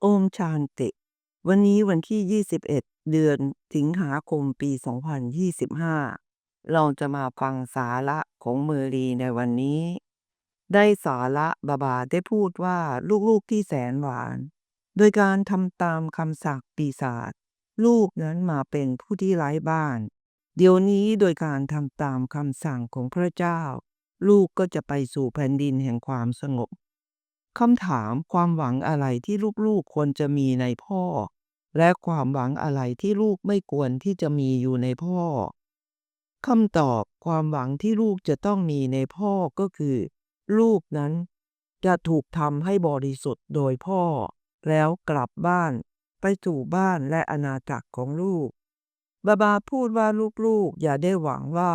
โอมชาญติ วันนี้วันที่ 21 เดือนสิงหาคมปี 2025 เราจะมาฟังสาระของเมอรีในวันนี้ ได้สาระบาบาได้พูดว่าลูกๆที่แสนหวาน โดยการทำตามคำสั่งปีศาจลูกนั้นมาเป็นผู้ที่ไร้บ้าน เดี๋ยวนี้โดยการทำตามคำสั่งของพระเจ้า ลูกก็จะไปสู่แผ่นดินแห่งความสงบ คำถามความหวังอะไรที่ลูกๆควรจะมีในพ่อ และความหวังอะไรที่ลูกไม่ควรที่จะมีอยู่ในพ่อคำตอบความหวังที่ลูกจะต้องมีในพ่อก็คือ ลูกนั้น จะถูกทำให้บริสุทธิ์โดยพ่อ แล้วกลับบ้านไปสู่บ้านและอาณาจักรของลูก บาบาพูดว่าลูกๆ อย่าได้หวังว่า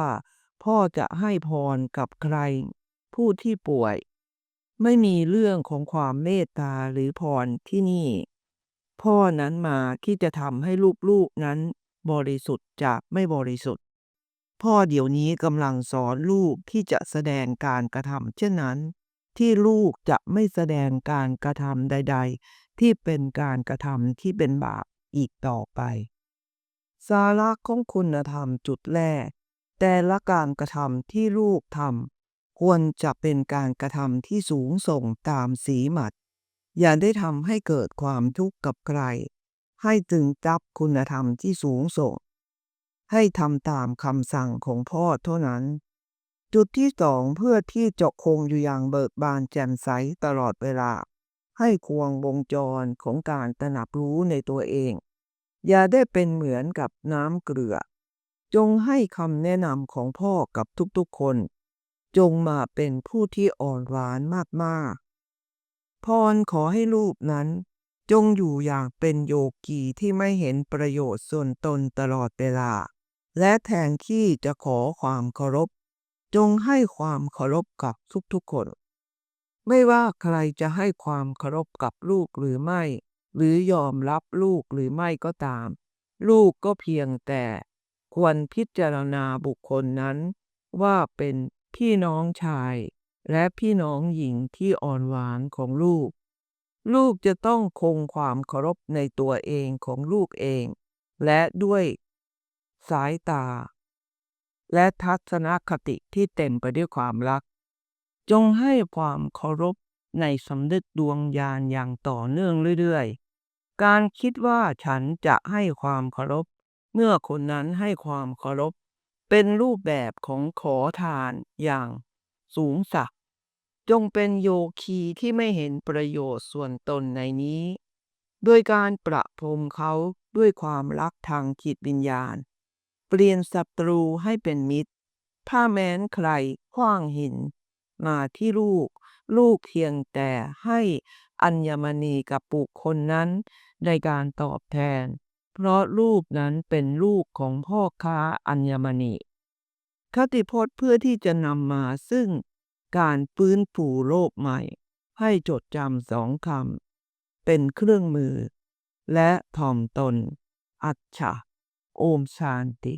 พ่อจะให้พรกับใคร ผู้ที่ป่วย ไม่มีเรื่องของความเมตตาหรือพรที่นี่ พ่อนั้นมาที่จะทำให้ลูกๆนั้น บริสุทธิ์จากไม่บริสุทธิ์ พ่อเดี๋ยวนี้กำลังสอนลูกที่จะแสดงการกระทำเช่นนั้น ที่ลูกจะไม่แสดงการกระทำใด ๆ ที่เป็นการกระทำที่เป็นบาปอีกต่อไป สาระของคุณธรรมจุดแรก แต่ละการกระทำที่ลูกทำ ควรจะเป็นการกระทำที่สูงส่งตามสีหมัด อย่าได้ทำให้เกิดความทุกข์กับใคร ให้จึงจับคุณธรรมที่สูงส่ง ให้ทำตามคำสั่งของพ่อเท่านั้น จุดที่สองเพื่อที่จะคงอยู่อย่างเบิกบานแจ่มใสตลอดเวลา ให้ควงวงจรของการตระหนักรู้ในตัวเอง อย่าได้เป็นเหมือนกับน้ำเกลือ จงให้คำแนะนำของพ่อกับทุกๆคน จงมาเป็นผู้ที่อ่อนหวานมากๆ พรขอให้ลูกนั้น จงอยู่อย่างเป็นโยกีที่ไม่เห็นประโยชน์ส่วนตนตลอดเวลา และแทนที่จะขอความเคารพ จงให้ความเคารพกับทุกๆคน ไม่ว่าใครจะให้ความเคารพกับลูกหรือไม่ หรือยอมรับลูกหรือไม่ก็ตาม ลูกก็เพียงแต่ควรพิจารณาบุคคลนั้นว่าเป็น พี่น้องชาย และพี่น้องหญิงที่อ่อนหวานของลูก ลูกจะต้องคงความเคารพในตัวเองของลูกเอง และด้วยสายตา และทัศนคติที่เต็มไปด้วยความรัก จงให้ความเคารพในสำนึกดวงญาณอย่างต่อเนื่องเรื่อยๆ การคิดว่าฉันจะให้ความเคารพ เมื่อคนนั้นให้ความเคารพ เป็นรูปแบบของขอทานอย่างสูงสักจงเป็นโยคีที่ไม่เห็นประโยชน์ส่วนตนในนี้ โดยการประพรมเขาด้วยความรักทางจิตวิญญาณ เปลี่ยนศัตรูให้เป็นมิตรถ้าแม้นใครขว้างหิน มาที่ลูก ลูกเพียงแต่ให้อัญมณีกับบุคคลนั้นในการตอบแทน เพราะลูกนั้นเป็นลูกของพ่อค้าอัญมณีคติพจน์เพื่อที่จะนำมาซึ่งการฟื้นฟูโลกใหม่ ให้จดจำสองคำเป็นเครื่องมือ และถ่อมตน อัจฉะโอมชานติ